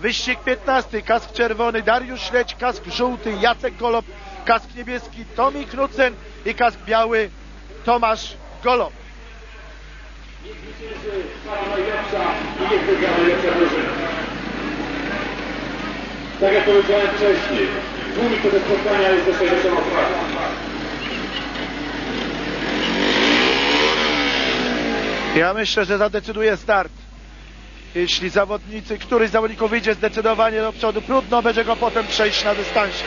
Wyścig 15, kask czerwony Dariusz Śledź, kask żółty Jacek Golob, kask niebieski Tomi Knucen i kask biały Tomasz drużyna. Tak jak powiedziałem wcześniej, tłumik tego spotkania jest dostatecznie otwarty. Ja myślę, że zadecyduje start. Jeśli zawodnicy, któryś z zawodników wyjdzie zdecydowanie do przodu, trudno będzie go potem przejść na dystansie.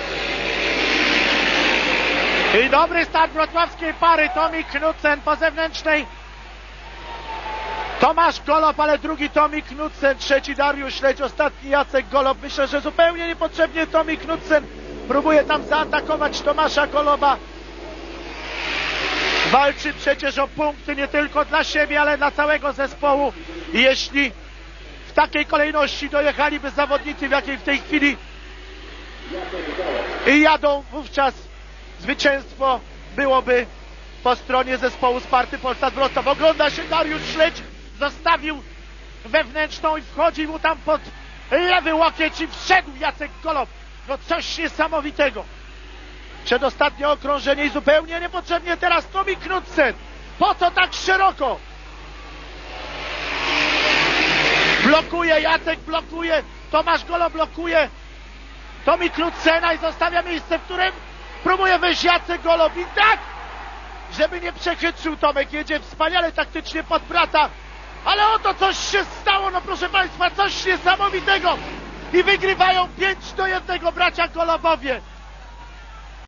I dobry start wrocławskiej pary. Tomik Knudsen po zewnętrznej. Tomasz Golob, ale drugi Tomik Knudsen, trzeci Dariusz Śledź, ostatni Jacek Golob. Myślę, że zupełnie niepotrzebnie Tomik Knudsen próbuje tam zaatakować Tomasza Goloba. Walczy przecież o punkty nie tylko dla siebie, ale dla całego zespołu. I jeśli w takiej kolejności dojechaliby zawodnicy, w jakiej w tej chwili i jadą, wówczas zwycięstwo byłoby po stronie zespołu Sparty Polsat Wrocław. Ogląda się Dariusz Śledź, zostawił wewnętrzną i wchodzi mu tam pod lewy łokieć i wszedł Jacek Golob. No coś niesamowitego. Przedostatnie okrążenie i zupełnie niepotrzebnie teraz Tomi Knudsen. Po co tak szeroko? Blokuje, Jacek blokuje, Tomasz Golo blokuje. Tomi Knudsena i zostawia miejsce, w którym próbuje wyjść Jacek Golob i tak, żeby nie przechytrzył Tomek, jedzie wspaniale taktycznie pod brata, ale oto coś się stało, no proszę Państwa, coś niesamowitego. I wygrywają 5 do 1 bracia Golobowie.